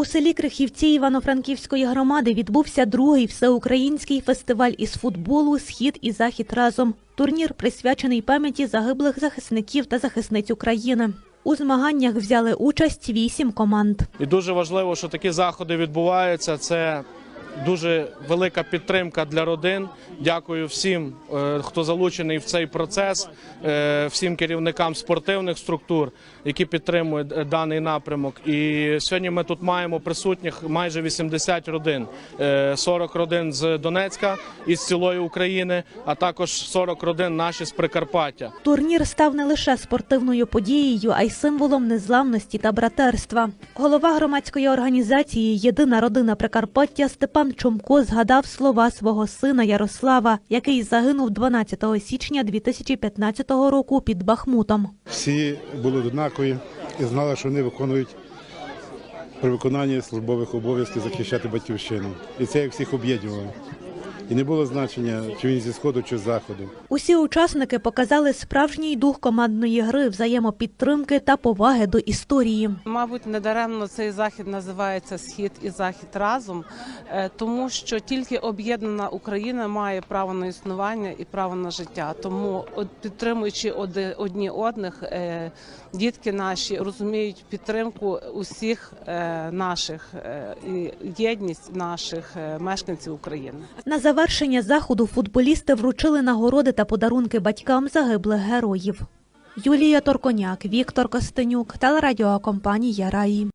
У селі Крихівці Івано-Франківської громади відбувся другий всеукраїнський фестиваль із футболу Схід і Захід разом. Турнір присвячений пам'яті загиблих захисників та захисниць України. У змаганнях взяли участь вісім команд. І дуже важливо, що такі заходи відбуваються. Це дуже велика підтримка для родин. Дякую всім, е, хто залучений в цей процес, е, всім керівникам спортивних структур, які підтримують е, даний напрямок. І сьогодні ми тут маємо присутніх майже 80 родин, Е, 40 родин з Донецька із цілої України, а також 40 родин наші з Прикарпаття. Турнір став не лише спортивною подією, а й символом незламності та братерства. Голова громадської організації Єдина родина Прикарпаття Степан Чомко згадав слова свого сина Ярослава, який загинув 12 січня 2015 року під Бахмутом. Всі були однакові і знали, що вони виконують при виконанні службових обов'язків захищати батьківщину. І це як всіх об'єднувало. І не було значення, чи він зі сходу, чи з заходу. Усі учасники показали справжній дух командної гри, взаємопідтримки та поваги до історії. Мабуть, недаремно цей захід називається Схід і Захід разом, е, тому що тільки об'єднана Україна має право на існування і право на життя. Тому, підтримуючи одні одних, е, дітки наші розуміють підтримку усіх е, наших і єдність наших мешканців України. На завершення заходу футболісти вручили нагороди та подарунки батькам загиблих героїв. Юлія Торконяк, Віктор Костенюк, телерадіокомпанія Раї.